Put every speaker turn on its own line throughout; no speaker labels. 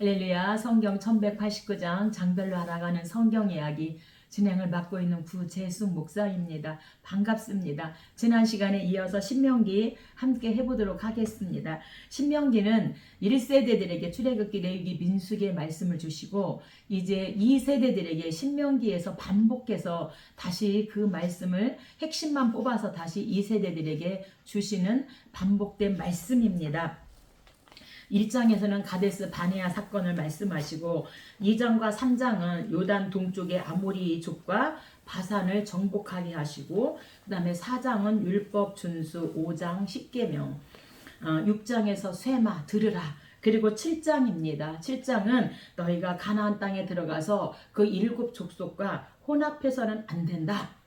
할렐루야 성경 1189장 장별로 알아가는 성경 이야기 진행을 맡고 있는 구재숙 목사입니다. 반갑습니다. 지난 시간에 이어서 신명기 함께 해보도록 하겠습니다. 신명기는 1세대들에게 출애굽기 레위기 민수기의 말씀을 주시고 이제 2세대들에게 신명기에서 반복해서 다시 그 말씀을 핵심만 뽑아서 다시 2세대들에게 주시는 반복된 말씀입니다. 1장에서는 가데스 바네아 사건을 말씀하시고 2장과 3장은 요단 동쪽의 아모리 족과 바산을 정복하게 하시고 그 다음에 4장은 율법 준수 5장 10계명 어, 6장에서 쇠마 들으라 그리고 7장입니다. 7장은 너희가 가나안 땅에 들어가서 그 일곱 족속과 혼합해서는 안 된다.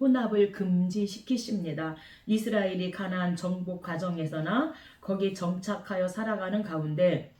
혼합을 금지시키십니다. 이스라엘이 가나안 정복 과정에서나 거기 정착하여 살아가는 가운데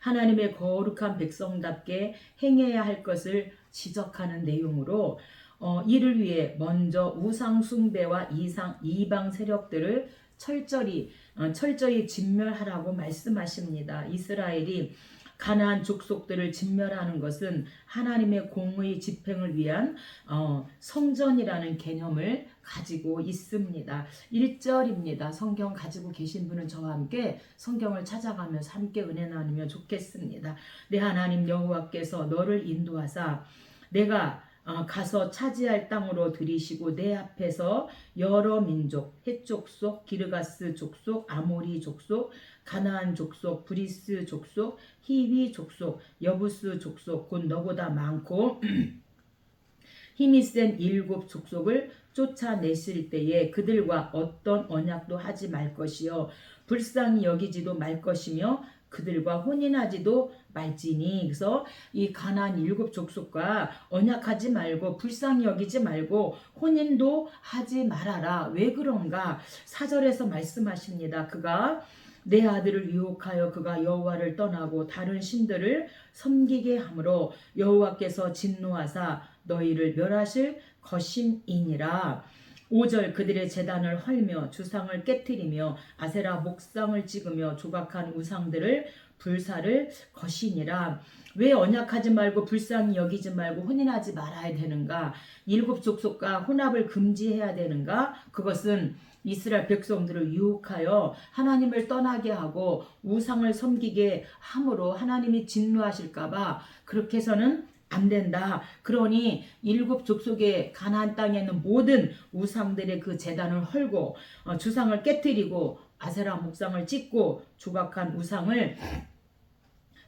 하나님의 거룩한 백성답게 행해야 할 것을 지적하는 내용으로 어, 이를 위해 먼저 우상 숭배와 이상 이방 세력들을 철저히 어, 철저히 진멸하라고 말씀하십니다. 이스라엘이 가나안 족속들을 진멸하는 것은 하나님의 공의 집행을 위한 어, 성전이라는 개념을 가지고 있습니다. 1절입니다. 성경 가지고 계신 분은 저와 함께 성경을 찾아가면서 함께 은혜 나누면 좋겠습니다. 내 하나님 여호와께서 너를 인도하사 내가 어, 가서 차지할 땅으로 들이시고 내 앞에서 여러 민족, 헷 족속, 기르가스 족속, 아모리 족속, 가나안 족속, 브리스 족속, 히위 족속, 여부스 족속, 곧 너보다 많고 힘이 센 일곱 족속을 쫓아내실 때에 그들과 어떤 언약도 하지 말 것이요. 불쌍히 여기지도 말 것이며 그들과 혼인하지도 말지니. 그래서 이 가나안 일곱 족속과 언약하지 말고 불쌍히 여기지 말고 혼인도 하지 말아라. 왜 그런가? 사절에서 말씀하십니다. 그가 내 아들을 유혹하여 그가 여호와를 떠나고 다른 신들을 섬기게 하므로 여호와께서 진노하사 너희를 멸하실 것임이니라. 5절 그들의 재단을 헐며 주상을 깨뜨리며 아세라 목상을 찍으며 조각한 우상들을 불사를 것이니라. 왜 언약하지 말고 불쌍히 여기지 말고 혼인하지 말아야 되는가? 일곱 족속과 혼합을 금지해야 되는가? 그것은 이스라엘 백성들을 유혹하여 하나님을 떠나게 하고 우상을 섬기게 함으로 하나님이 진노하실까봐 그렇게 해서는 안 된다. 그러니 일곱 족속의 가나안 땅에 있는 모든 우상들의 그 재단을 헐고 어, 주상을 깨뜨리고 아세라 목상을 찍고 조각한 우상을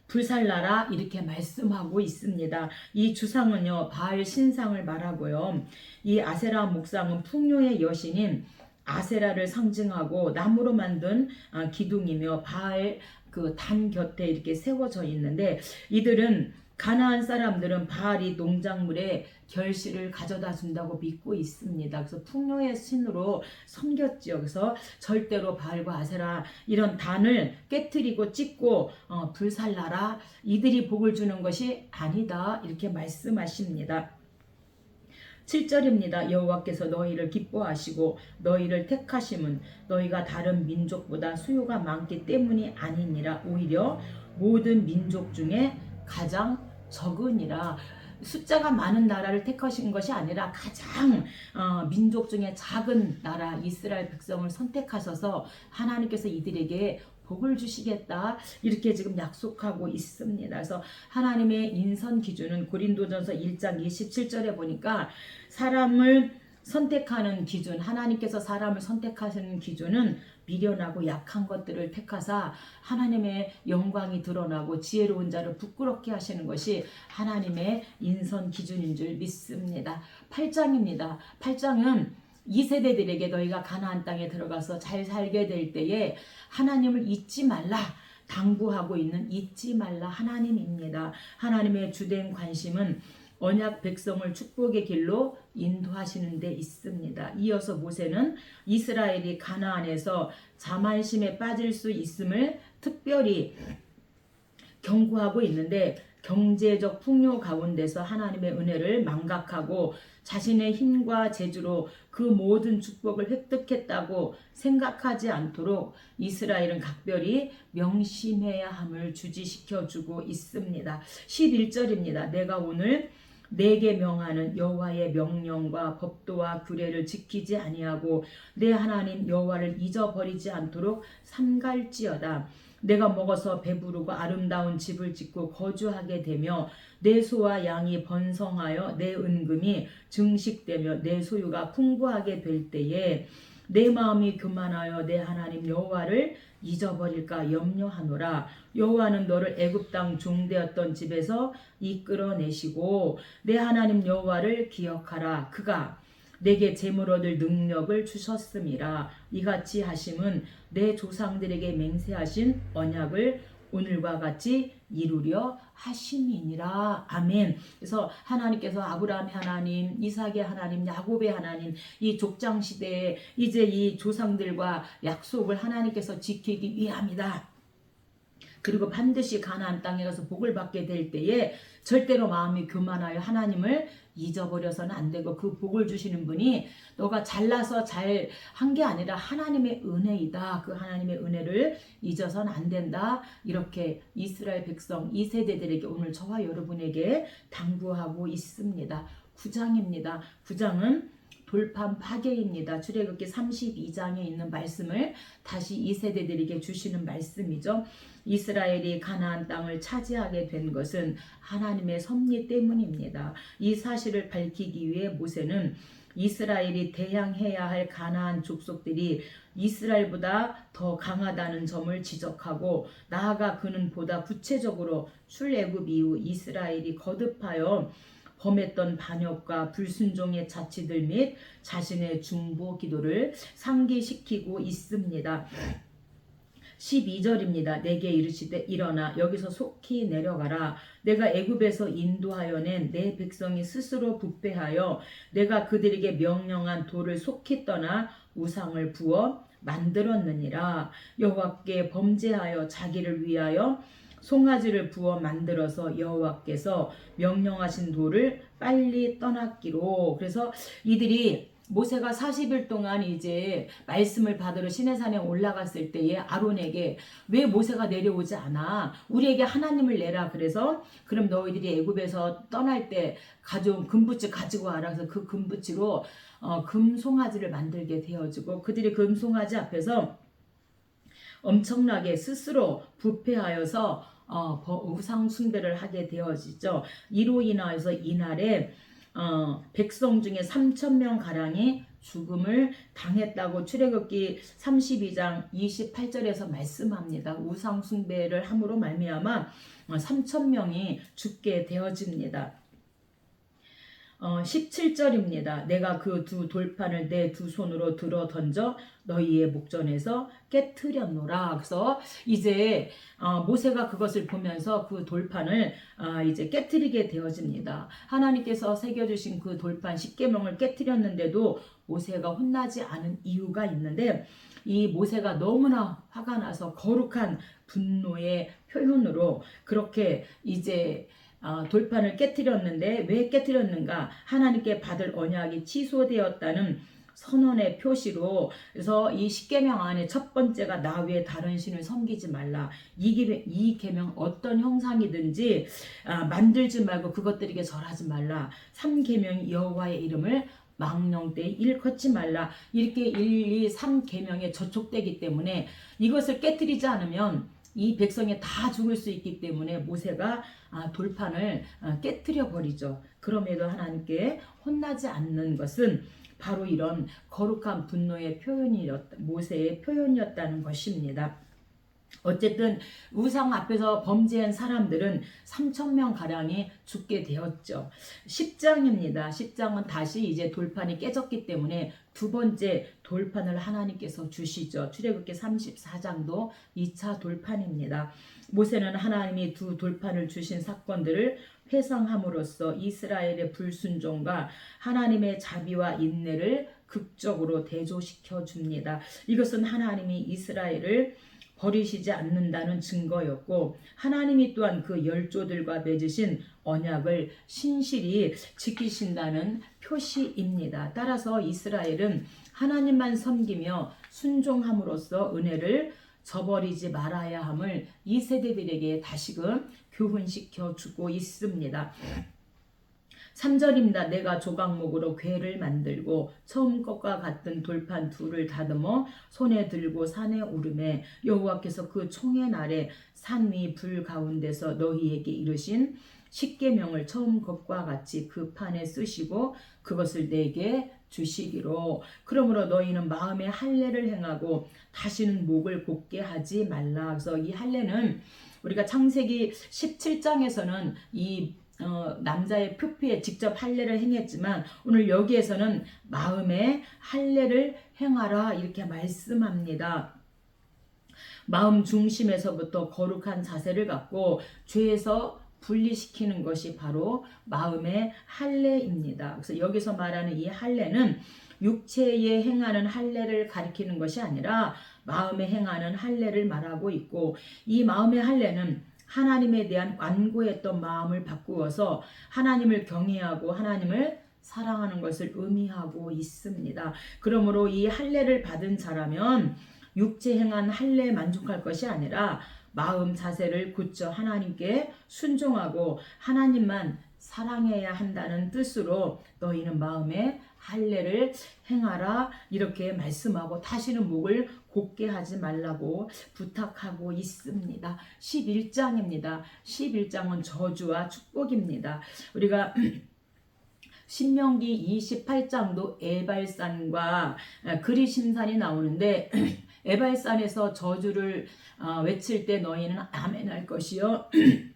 불살라라 이렇게 말씀하고 있습니다. 이 주상은요 바알 신상을 말하고요. 이 아세라 목상은 풍요의 여신인 아세라를 상징하고 나무로 만든 아, 기둥이며 바알 그 단 곁에 이렇게 세워져 있는데 이들은 가나안 사람들은 바알이 농작물에 결실을 가져다 준다고 믿고 있습니다. 그래서 풍요의 신으로 섬겼지요. 그래서 절대로 바알과 아세라 이런 단을 깨뜨리고 찢고 어, 불살라라 이들이 복을 주는 것이 아니다 이렇게 말씀하십니다. 7절입니다. 여호와께서 너희를 기뻐하시고 너희를 택하심은 너희가 다른 민족보다 수요가 많기 때문이 아니니라 오히려 모든 민족 중에 가장 적으니라 숫자가 많은 나라를 택하신 것이 아니라 가장 어, 민족 중에 작은 나라 이스라엘 백성을 선택하셔서 하나님께서 이들에게 복을 주시겠다 이렇게 지금 약속하고 있습니다. 그래서 하나님의 인선 기준은 고린도전서 1장 27절에 보니까 사람을 선택하는 기준, 하나님께서 사람을 선택하시는 기준은 미련하고 약한 것들을 택하사 하나님의 영광이 드러나고 지혜로운 자를 부끄럽게 하시는 것이 하나님의 인선 기준인 줄 믿습니다. 8장입니다. 8장은 이 세대들에게 너희가 가나안 땅에 들어가서 잘 살게 될 때에 하나님을 잊지 말라. 당부하고 있는 잊지 말라 하나님입니다. 하나님의 주된 관심은 언약 백성을 축복의 길로 인도하시는 데 있습니다. 이어서 모세는 이스라엘이 가나안에서 자만심에 빠질 수 있음을 특별히 경고하고 있는데 경제적 풍요 가운데서 하나님의 은혜를 망각하고 자신의 힘과 재주로 그 모든 축복을 획득했다고 생각하지 않도록 이스라엘은 각별히 명심해야 함을 주지시켜 주고 있습니다. 11절입니다. 내가 오늘 내게 명하는 여호와의 명령과 법도와 규례를 지키지 아니하고 내 하나님 여호와를 잊어버리지 않도록 삼갈지어다. 내가 먹어서 배부르고 아름다운 집을 짓고 거주하게 되며 내 소와 양이 번성하여 내 은금이 증식되며 내 소유가 풍부하게 될 때에 내 마음이 교만하여 내 하나님 여호와를 잊어버릴까 염려하노라. 여호와는 너를 애굽 땅 종되었던 집에서 이끌어내시고 내 하나님 여호와를 기억하라. 그가 내게 재물 얻을 능력을 주셨음이라. 이같이 하심은 내 조상들에게 맹세하신 언약을 오늘과 같이 이루려 하심이니라 아멘. 그래서 하나님께서 아브라함의 하나님, 이삭의 하나님, 야곱의 하나님 이 족장 시대에 이제 이 조상들과 약속을 하나님께서 지키기 위함이다. 그리고 반드시 가나안 땅에 가서 복을 받게 될 때에 절대로 마음이 교만하여 하나님을 잊어버려서는 안 되고 그 복을 주시는 분이 너가 잘나서 잘 한 게 아니라 하나님의 은혜이다. 그 하나님의 은혜를 잊어서는 안 된다. 이렇게 이스라엘 백성 이 세대들에게 오늘 저와 여러분에게 당부하고 있습니다. 9장입니다. 9장은 돌판 파괴입니다. 출애굽기 32장에 있는 말씀을 다시 이 세대들에게 주시는 말씀이죠. 이스라엘이 가나안 땅을 차지하게 된 것은 하나님의 섭리 때문입니다. 이 사실을 밝히기 위해 모세는 이스라엘이 대항해야 할 가나안 족속들이 이스라엘보다 더 강하다는 점을 지적하고 나아가 그는 보다 구체적으로 출애굽 이후 이스라엘이 거듭하여 범했던 반역과 불순종의 자치들 및 자신의 중보 기도를 상기시키고 있습니다. 12절입니다. 내게 이르시되 일어나 여기서 속히 내려가라. 내가 애굽에서 인도하여 낸 내 백성이 스스로 부패하여 내가 그들에게 명령한 돌을 속히 떠나 우상을 부어 만들었느니라. 여호와께 범죄하여 자기를 위하여 송아지를 부어 만들어서 여호와께서 명령하신 돌을 빨리 떠났기로. 그래서 이들이 모세가 40일 동안 이제 말씀을 받으러 시내산에 올라갔을 때에 아론에게 왜 모세가 내려오지 않아? 우리에게 하나님을 내라. 그래서 그럼 너희들이 애굽에서 떠날 때 가져온 금붙이 가지고 와라. 그래서 그 금붙이로 어, 금송아지를 만들게 되어지고 그들이 금송아지 앞에서 엄청나게 스스로 부패하여서 어, 우상 숭배를 하게 되어지죠. 이로 인하여서 이날에 어, 백성 중에 3천 명 가량이 죽음을 당했다고 출애굽기 32장 28절에서 말씀합니다. 우상 숭배를 함으로 말미암아 3천 어, 명이 죽게 되어집니다. 어, 17절입니다. 내가 그 두 돌판을 내 두 손으로 들어 던져 너희의 목전에서 깨뜨렸노라. 그래서 이제 어, 모세가 그것을 보면서 그 돌판을 어, 이제 깨뜨리게 되어집니다. 하나님께서 새겨주신 그 돌판 10계명을 깨뜨렸는데도 모세가 혼나지 않은 이유가 있는데 이 모세가 너무나 화가 나서 거룩한 분노의 표현으로 그렇게 이제 어, 돌판을 깨뜨렸는데 왜 깨뜨렸는가? 하나님께 받을 언약이 취소되었다는 선언의 표시로 그래서 이 십계명 안에 첫 번째가 나 외에 다른 신을 섬기지 말라. 이, 계명 어떤 형상이든지 아, 만들지 말고 그것들에게 절하지 말라. 3계명이 여호와의 이름을 망령 때 일컫지 말라. 이렇게 1, 2, 3계명에 저촉되기 때문에 이것을 깨뜨리지 않으면 이 백성이 다 죽을 수 있기 때문에 모세가 아, 돌판을 아, 깨뜨려 버리죠. 그럼에도 하나님께 혼나지 않는 것은 바로 이런 거룩한 분노의 표현이었 모세의 표현이었다는 것입니다. 어쨌든 우상 앞에서 범죄한 사람들은 3천 명 가량이 죽게 되었죠. 10장입니다. 10장은 다시 이제 돌판이 깨졌기 때문에 두 번째 돌판을 하나님께서 주시죠. 출애굽기 34장도 2차 돌판입니다. 모세는 하나님이 두 돌판을 주신 사건들을 회상함으로써 이스라엘의 불순종과 하나님의 자비와 인내를 극적으로 대조시켜 줍니다. 이것은 하나님이 이스라엘을 버리시지 않는다는 증거였고 하나님이 또한 그 열조들과 맺으신 언약을 신실히 지키신다는 표시입니다. 따라서 이스라엘은 하나님만 섬기며 순종함으로써 은혜를 저버리지 말아야 함을 이 세대들에게 다시금 교훈시켜 주고 있습니다. 3절입니다. 내가 조각목으로 궤를 만들고 처음 것과 같은 돌판 둘을 다듬어 손에 들고 산에 오르매 여호와께서 그 총의 날에 산 위 불 가운데서 너희에게 이르신 십계명을 처음 것과 같이 그 판에 쓰시고 그것을 내게 주시기로 그러므로 너희는 마음에 할례를 행하고 다시는 목을 곧게 하지 말라. 그래서 이 할례는 우리가 창세기 17장에서는 이 어, 남자의 표피에 직접 할례를 행했지만 오늘 여기에서는 마음에 할례를 행하라 이렇게 말씀합니다. 마음 중심에서부터 거룩한 자세를 갖고 죄에서 분리시키는 것이 바로 마음의 할례입니다. 그래서 여기서 말하는 이 할례는 육체에 행하는 할례를 가리키는 것이 아니라 마음에 행하는 할례를 말하고 있고 이 마음의 할례는 하나님에 대한 완고했던 마음을 바꾸어서 하나님을 경외하고 하나님을 사랑하는 것을 의미하고 있습니다. 그러므로 이 할례를 받은 자라면 육체 행한 할례에 만족할 것이 아니라 마음 자세를 굳혀 하나님께 순종하고 하나님만 사랑해야 한다는 뜻으로 너희는 마음에 할례를 행하라 이렇게 말씀하고 다시는 목을 곧게 하지 말라고 부탁하고 있습니다. 11장입니다. 11장은 저주와 축복입니다. 우리가 신명기 28장도 에발산과 그리심산이 나오는데 에발산에서 저주를 어, 외칠 때 너희는 아멘 할 것이요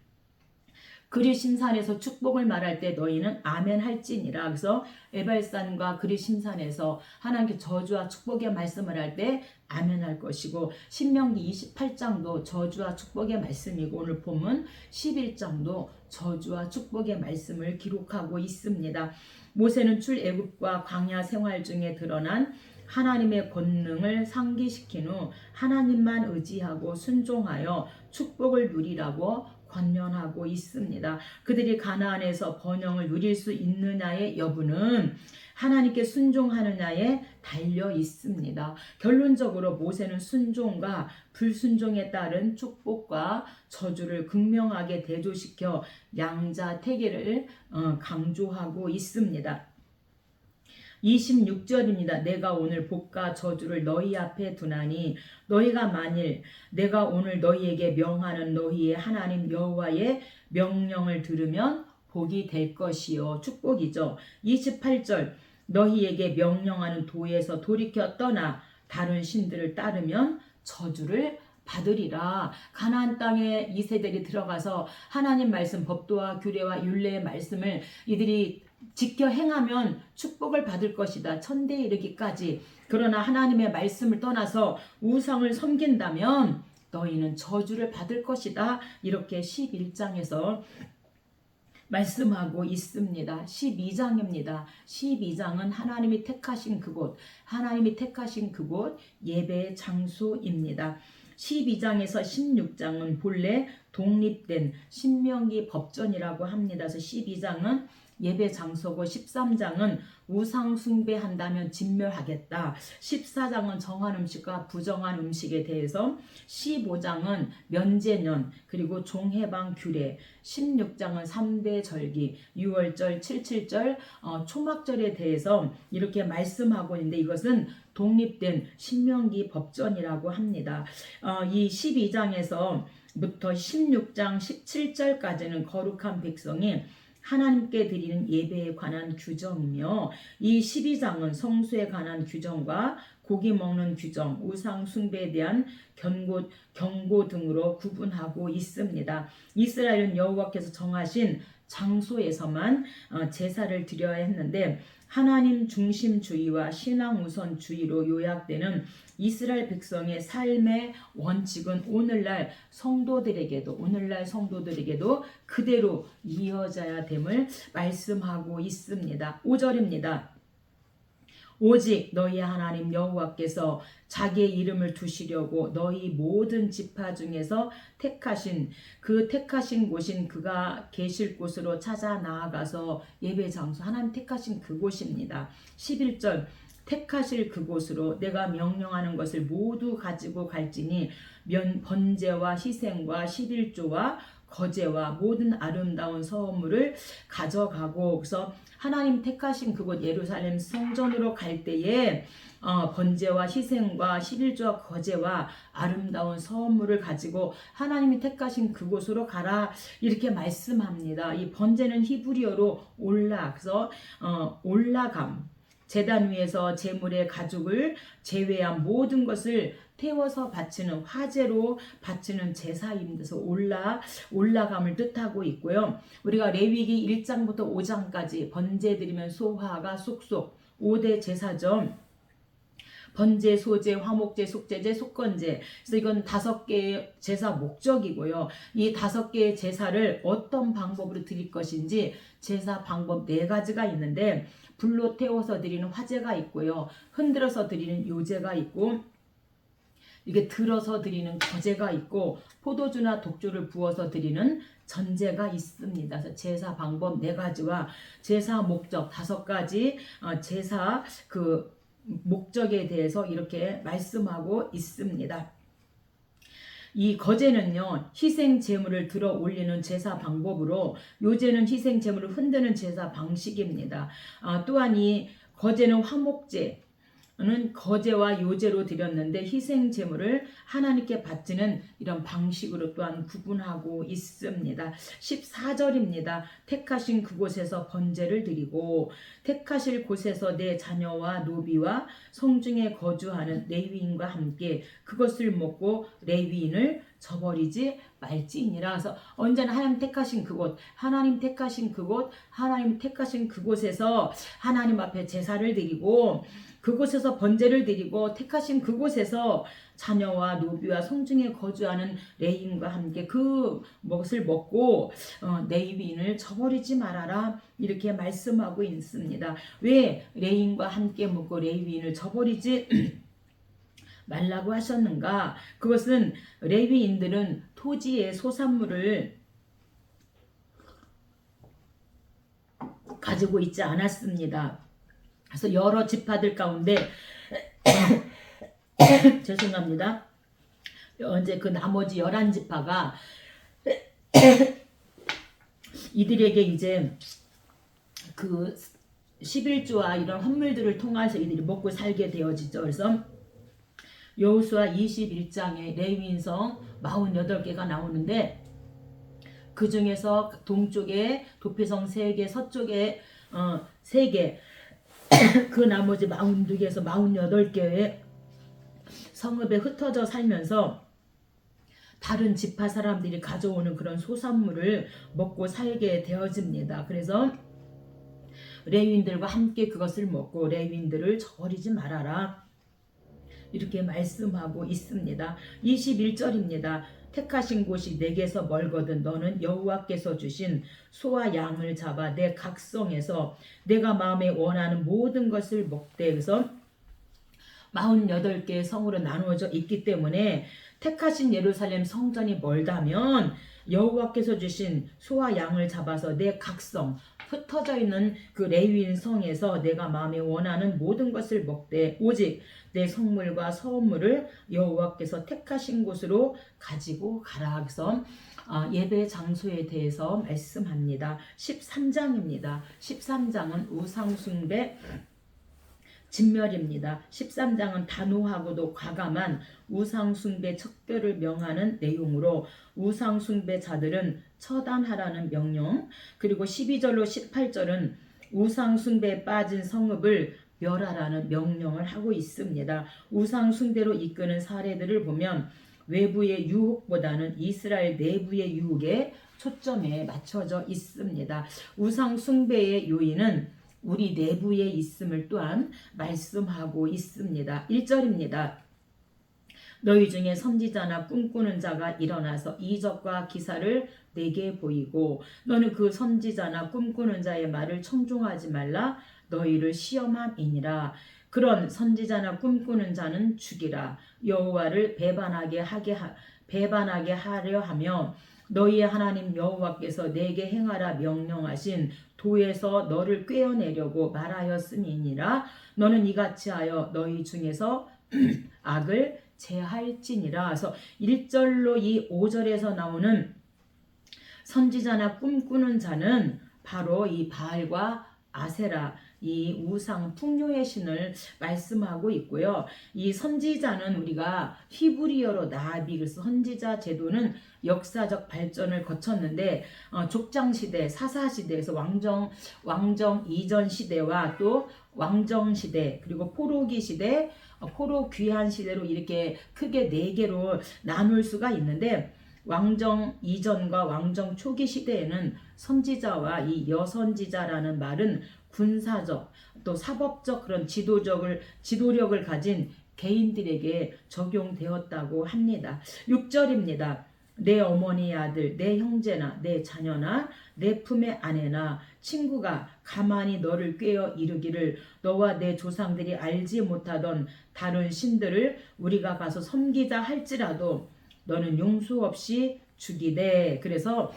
그리심산에서 축복을 말할 때 너희는 아멘 할지니라. 그래서 에발산과 그리심산에서 하나님께 저주와 축복의 말씀을 할 때 아멘 할 것이고 신명기 28장도 저주와 축복의 말씀이고 오늘 본문 11장도 저주와 축복의 말씀을 기록하고 있습니다. 모세는 출애굽과 광야 생활 중에 드러난 하나님의 권능을 상기시킨 후 하나님만 의지하고 순종하여 축복을 누리라고 권면하고 있습니다. 그들이 가나안에서 번영을 누릴 수 있느냐의 여부는 하나님께 순종하느냐에 달려 있습니다. 결론적으로 모세는 순종과 불순종에 따른 축복과 저주를 극명하게 대조시켜 양자 태계를 어, 강조하고 있습니다. 26절입니다. 내가 오늘 복과 저주를 너희 앞에 두나니 너희가 만일 내가 오늘 너희에게 명하는 너희의 하나님 여호와의 명령을 들으면 복이 될 것이요 축복이죠. 28절 너희에게 명령하는 도에서 돌이켜 떠나 다른 신들을 따르면 저주를 받으리라. 가나안 땅에 이 세대들이 들어가서 하나님 말씀 법도와 규례와 율례의 말씀을 이들이 지켜 행하면 축복을 받을 것이다. 천대 이르기까지. 그러나 하나님의 말씀을 떠나서 우상을 섬긴다면 너희는 저주를 받을 것이다. 이렇게 11장에서 말씀하고 있습니다. 12장입니다. 12장은 하나님이 택하신 그곳, 하나님이 택하신 그곳 예배의 장소입니다. 12장에서 16장은 본래 독립된 신명기 법전이라고 합니다. 그래서 12장은 예배 장소고 13장은 우상 숭배한다면 진멸하겠다. 14장은 정한 음식과 부정한 음식에 대해서 15장은 면제년 그리고 종해방 규례 16장은 3대 절기 6월절 77절 어, 초막절에 대해서 이렇게 말씀하고 있는데 이것은 독립된 신명기 법전이라고 합니다. 어, 이 12장에서 부터 16장 17절까지는 거룩한 백성이 하나님께 드리는 예배에 관한 규정이며 이 12장은 성수에 관한 규정과 고기 먹는 규정, 우상 숭배에 대한 경고, 경고 등으로 구분하고 있습니다. 이스라엘은 여호와께서 정하신 장소에서만 어, 제사를 드려야 했는데 하나님 중심주의와 신앙 우선주의로 요약되는 이스라엘 백성의 삶의 원칙은 오늘날 성도들에게도 오늘날 성도들에게도 그대로 이어져야 됨을 말씀하고 있습니다. 5절입니다. 오직 너희 하나님 여호와께서 자기의 이름을 두시려고 너희 모든 지파 중에서 택하신 그 택하신 곳인 그가 계실 곳으로 찾아 나아가서 예배 장소 하나님 택하신 그곳입니다. 11절 택하실 그곳으로 내가 명령하는 것을 모두 가지고 갈지니 면 번제와 희생과 11조와 거제와 모든 아름다운 서물을 가져가고 그래서 하나님 택하신 그곳 예루살렘 성전으로 갈 때에 어, 번제와 희생과 11조와 거제와 아름다운 서물을 가지고 하나님이 택하신 그곳으로 가라 이렇게 말씀합니다. 이 번제는 히브리어로 올라 그래서 어, 올라감 재단 위에서 제물의 가죽을 제외한 모든 것을 태워서 바치는 화재로 바치는 제사입니다. 올라 올라감을 뜻하고 있고요. 우리가 레위기 1장부터 5장까지 번제 드리면 소화가 쏙쏙 5대 제사죠. 번제, 소제, 화목제, 속제제, 속건제. 그래서 이건 다섯 개의 제사 목적이고요. 이 다섯 개의 제사를 어떤 방법으로 드릴 것인지 제사 방법 네 가지가 있는데 불로 태워서 드리는 화제가 있고요. 흔들어서 드리는 요제가 있고 이게 들어서 드리는 거제가 있고 포도주나 독주를 부어서 드리는 전제가 있습니다. 그래서 제사 방법 네 가지와 제사 목적 다섯 가지 어, 제사 그 목적에 대해서 이렇게 말씀하고 있습니다. 이 거제는요 희생 제물을 들어 올리는 제사 방법으로 요제는 희생 제물을 흔드는 제사 방식입니다. 아, 또한 이 거제는 화목제 는 거제와 요제로 드렸는데 희생 제물을 하나님께 바치는 이런 방식으로 또한 구분하고 있습니다. 14절입니다. 택하신 그곳에서 번제를 드리고 택하실 곳에서 내 자녀와 노비와 성중에 거주하는 레위인과 함께 그것을 먹고 레위인을 저버리지 말지니라. 그래서 언제나 하나님 택하신 그곳, 하나님 택하신 그곳, 하나님 택하신 그곳에서 하나님 앞에 제사를 드리고 그곳에서 번제를 드리고 택하신 그곳에서 자녀와 노비와 성중에 거주하는 레인과 함께 그 것을 먹고 어, 레위인을 저버리지 말아라 이렇게 말씀하고 있습니다. 왜 레인과 함께 먹고 레위인을 저버리지 말라고 하셨는가? 그것은 레위인들은 토지의 소산물을 가지고 있지 않았습니다. 그래서 여러 지파들 가운데 죄송합니다. 이제 그 나머지 열한 지파가 이들에게 이제 그 11조와 이런 헌물들을 통해서 이들이 먹고 살게 되어지죠. 그래서 여호수아 21장에 레위인성 48개가 나오는데 그 중에서 동쪽에 도피성 3개, 서쪽에 어, 3개, 그 나머지 42개에서 48개의 성읍에 흩어져 살면서 다른 지파 사람들이 가져오는 그런 소산물을 먹고 살게 되어집니다. 그래서 레윈들과 함께 그것을 먹고 레윈들을 저버리지 말아라. 이렇게 말씀하고 있습니다. 21절입니다. 택하신 곳이 내게서 멀거든 너는 여호와께서 주신 소와 양을 잡아 내 각성에서 내가 마음에 원하는 모든 것을 먹되 그래서 48개의 성으로 나누어져 있기 때문에 택하신 예루살렘 성전이 멀다면 여호와께서 주신 소와 양을 잡아서 내 각성 흩어져 있는 그 레위인 성에서 내가 마음에 원하는 모든 것을 먹되 오직 내 성물과 서물을 여호와께서 택하신 곳으로 가지고 가라. 그래서 아, 예배 장소에 대해서 말씀합니다. 13장입니다. 13장은 우상숭배 진멸입니다. 13장은 단호하고도 과감한 우상숭배 척결을 명하는 내용으로 우상숭배자들은 처단하라는 명령 그리고 12절로 18절은 우상숭배에 빠진 성읍을 멸하라는 명령을 하고 있습니다. 우상숭배로 이끄는 사례들을 보면 외부의 유혹보다는 이스라엘 내부의 유혹에 초점에 맞춰져 있습니다. 우상숭배의 요인은 우리 내부에 있음을 또한 말씀하고 있습니다. 1절입니다. 너희 중에 선지자나 꿈꾸는 자가 일어나서 이적과 기사를 내게 보이고 너는 그 선지자나 꿈꾸는 자의 말을 청종하지 말라 너희를 시험함이니라 그런 선지자나 꿈꾸는 자는 죽이라 여호와를 배반하게 하게 하, 배반하게 하려 하며 너희의 하나님 여호와께서 내게 행하라 명령하신 도에서 너를 꿰어내려고 말하였음이니라. 너는 이같이 하여 너희 중에서 악을 제할지니라. 그래서 1절로 이 5절에서 나오는 선지자나 꿈꾸는 자는 바로 이 바알과 아세라 이 우상 풍요의 신을 말씀하고 있고요. 이 선지자는 우리가 히브리어로 나비 그래서 선지자 제도는 역사적 발전을 거쳤는데 어, 족장 시대, 사사 시대에서 왕정 왕정 이전 시대와 또 왕정 시대 그리고 포로기 시대, 어, 포로 귀한 시대로 이렇게 크게 네 개로 나눌 수가 있는데 왕정 이전과 왕정 초기 시대에는 선지자와 이 여선지자라는 말은 군사적 또 사법적 그런 지도적을 지도력을 가진 개인들에게 적용되었다고 합니다. 6절입니다. 내 어머니 아들, 내 형제나 내 자녀나 내 품의 아내나 친구가 가만히 너를 꿰어 이르기를 너와 내 조상들이 알지 못하던 다른 신들을 우리가 가서 섬기자 할지라도 너는 용수 없이 죽이되 그래서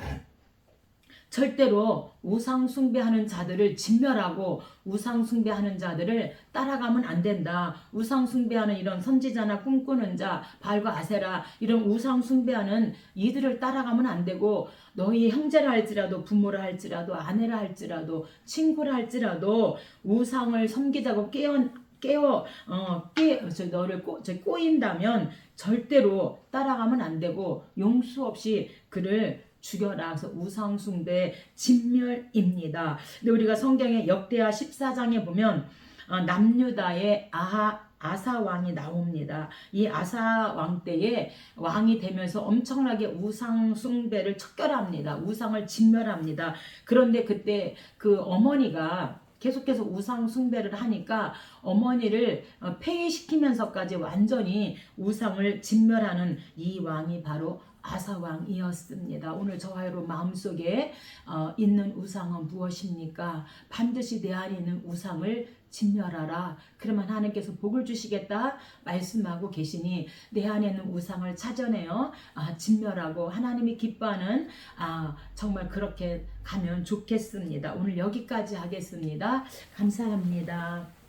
절대로 우상 숭배하는 자들을 진멸하고 우상 숭배하는 자들을 따라가면 안 된다. 우상 숭배하는 이런 선지자나 꿈꾸는 자, 발과 아세라 이런 우상 숭배하는 이들을 따라가면 안 되고 너희 형제라 할지라도 부모라 할지라도 아내라 할지라도 친구라 할지라도 우상을 섬기자고 깨어 깨어 어깨 너를 꼬, 저 꼬인다면 절대로 따라가면 안 되고 용수 없이 그를 죽여라. 그래서 우상숭배 진멸입니다. 근데 우리가 성경의 역대하 14장에 보면 어, 남유다의 아하 아사 왕이 나옵니다. 이 아사 왕 때에 왕이 되면서 엄청나게 우상 숭배를 척결합니다. 우상을 진멸합니다. 그런데 그때 그 어머니가 계속해서 우상 숭배를 하니까 어머니를 어, 폐위시키면서까지 완전히 우상을 진멸하는 이 왕이 바로 아사왕이었습니다. 오늘 저와 여러분 마음속에 어, 있는 우상은 무엇입니까? 반드시 내 안에 있는 우상을 진멸하라. 그러면 하나님께서 복을 주시겠다 말씀하고 계시니 내 안에 있는 우상을 찾아내어 아, 진멸하고 하나님이 기뻐하는 아, 정말 그렇게 가면 좋겠습니다. 오늘 여기까지 하겠습니다. 감사합니다.